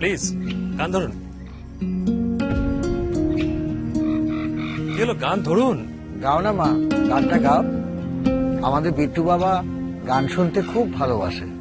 Please, গান ধরুন। কি হলো, গান ধরুন? গাও না মা, গানটা গাও। আমাদের বিট্টু বাবা গান শুনতে খুব ভালোবাসে।